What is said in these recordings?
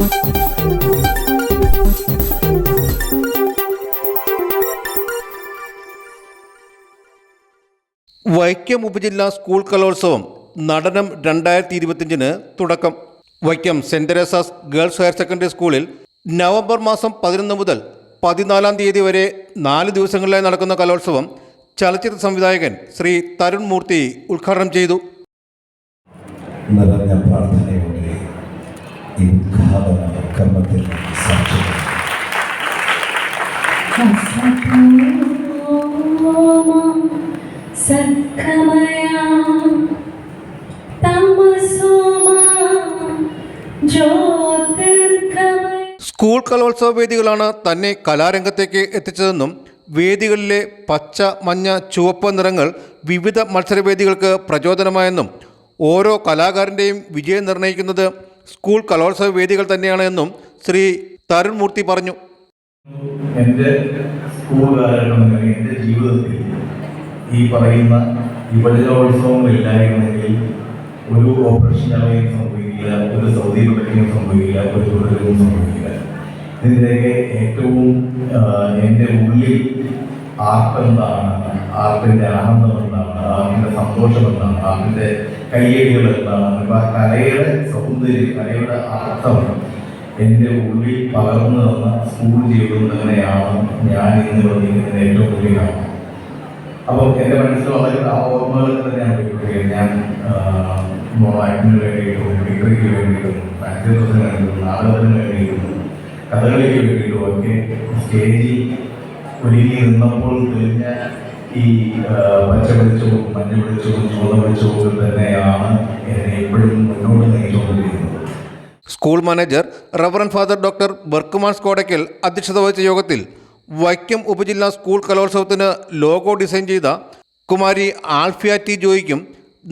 വൈക്കം ഉപജില്ലാ സ്കൂൾ കലോത്സവം നടനം രണ്ടായിരത്തി ഇരുപത്തിയഞ്ചിന് തുടക്കം. Vaikom saint Theresa's girls higher secondary സ്കൂളിൽ നവംബർ മാസം പതിനൊന്ന് മുതൽ പതിനാലാം തീയതി വരെ നാല് ദിവസങ്ങളിലായി നടക്കുന്ന കലോത്സവം ചലച്ചിത്ര സംവിധായകൻ ശ്രീ തരുൺ മൂർത്തി ഉദ്ഘാടനം ചെയ്തു. ഈ ഉദ്ഘാടന കർമ്മത്തിൽ സഖമയാ സ്കൂൾ കലോത്സവ വേദികളാണ് തന്നെ കലാരംഗത്തേക്ക് എത്തിച്ചതെന്നും വേദികളിലെ പച്ച മഞ്ഞ ചുവപ്പ് നിറങ്ങൾ വിവിധ മത്സരവേദികൾക്ക് പ്രചോദനമായെന്നും ഓരോ കലാകാരന്റെയും വിജയം നിർണയിക്കുന്നത് സ്കൂൾ കലോത്സവ വേദികൾ തന്നെയാണ് എന്നും ശ്രീ തരുൺ മൂർത്തി പറഞ്ഞു. എന്റെ സ്കൂൾ കാലഘട്ടം എന്റെ ജീവിതത്തിൽ ഈ പറയുന്ന യുവജനോത്സവങ്ങളില്ലായിരുന്നെങ്കിൽ ഒരു ഓപ്പറേഷൻ അവയും സംഭവിക്കില്ല ഒരു സൗദി പഠിക്കുകയും സംഭവിക്കില്ല ഒരു തുടരും സംഭവിക്കില്ല. ഇതിന്റെയൊക്കെ ഏറ്റവും എന്റെ ഉള്ളിൽ ആർട്ട് എന്താണ് ആർട്ടിന്റെ ആനന്ദം ആർട്ടിന്റെ സന്തോഷം എന്താണ്? അമ്മിന്റെ കയ്യടികൾ എന്താണ്? ആ കലയുടെ സൗന്ദര്യം കലയുടെ അർത്ഥം. എന്റെ ഉള്ളിൽ പകർന്നു തന്ന സ്കൂൾ ജീവിതം തന്നെയാണ് ഞാൻ ഇന്ന് വന്നിരിക്കുന്ന ഏറ്റവും ഉള്ളിലാണ്. അപ്പോൾ അപ്പം എന്റെ മനസ്സിൽ വളരെ ആ ഓർമ്മകൾ തന്നെയാണ് കിട്ടുകയും ഞാൻ മോണാക്ടിന് വേണ്ടിയിട്ടും ഡിഗ്രിക്ക് വേണ്ടിയിട്ടും ഫാക്ടറിന് വേണ്ടിയിട്ടും നാടകത്തിന് വേണ്ടിയിട്ടും കഥകളിക്ക് വേണ്ടിയിട്ടും ഒക്കെ സ്റ്റേജിൽ ഒരുങ്ങി നിന്നപ്പോൾ തെളിഞ്ഞ ഈ പച്ച വെളിച്ചവും മഞ്ഞ വെളിച്ചവും ചുവന്ന വെളിച്ചവും തന്നെയാണ് എന്നെ എപ്പോഴും മുന്നോട്ട് നയിച്ചുകൊണ്ടിരിക്കുന്നത്. School manager reverend father doctor Berchmans Skodaykkal അധ്യക്ഷത വഹിച്ച യോഗത്തിൽ വൈക്കം ഉപജില്ലാ സ്കൂൾ കലോത്സവത്തിന് ലോഗോ ഡിസൈൻ ചെയ്ത കുമാരി ആൽഫിയ ടി ജോയിക്കും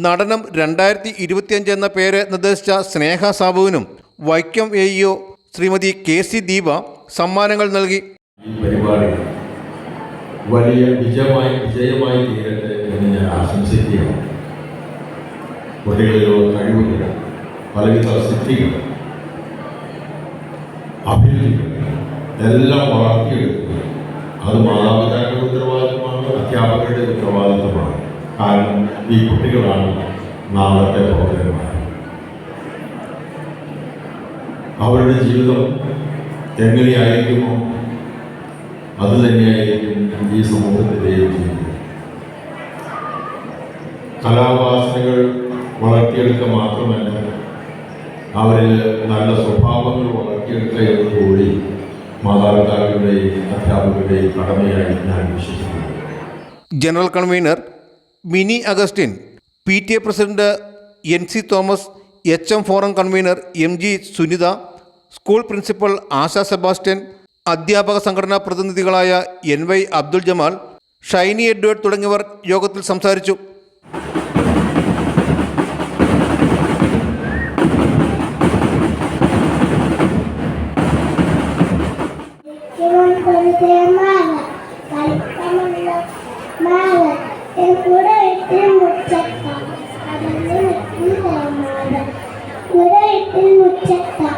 നടനം രണ്ടായിരത്തി ഇരുപത്തിയഞ്ച് എന്ന പേര് നിർദ്ദേശിച്ച Sneha സാബുവിനും Vaikom A Srimathi K C Deepa സമ്മാനങ്ങൾ നൽകി. പരിപാടി വലിയ വിജയമായി വിജയമായി തീരട്ടെ എന്ന് ഞാൻ ആശംസിക്കുകയാണ്. കുട്ടികളിലുള്ള കഴിവുകൾ പലവിധ സിദ്ധികൾ അഭിരുചികൾ എല്ലാം വളർത്തിയെടുക്കുക അത് മാതാപിതാക്കളുടെ ഉത്തരവാദിത്വമാണ് അധ്യാപകരുടെ ഉത്തരവാദിത്വമാണ് കാരണം ഈ കുട്ടികളാണ് നാളത്തെ പൗരന്മാർ അവരുടെ ജീവിതം എങ്ങനെയായിരിക്കുമോ അത് തന്നെയായിരിക്കും ഈ സമൂഹത്തിന്റെ ജീവിതം കലാവാസനകൾ വളർത്തിയെടുക്കുക മാത്രമല്ല അവരിൽ നല്ല സ്വഭാവങ്ങൾ വളർത്തിയെടുക്കുക എന്നതുകൂടി മാതാപിതാക്കളുടെയും അധ്യാപകരുടെയും കടമയായി ഞാൻ വിശ്വസിക്കുന്നു. General convener Mini Augustine P T A president N C Thomas H M forum convener M G Sunitha school principal Asha Sebastian അധ്യാപക സംഘടനാ പ്രതിനിധികളായ N Y Abdul Jamal Shiny Edward തുടങ്ങിയവർ യോഗത്തിൽ സംസാരിച്ചു മുച്ചക്ക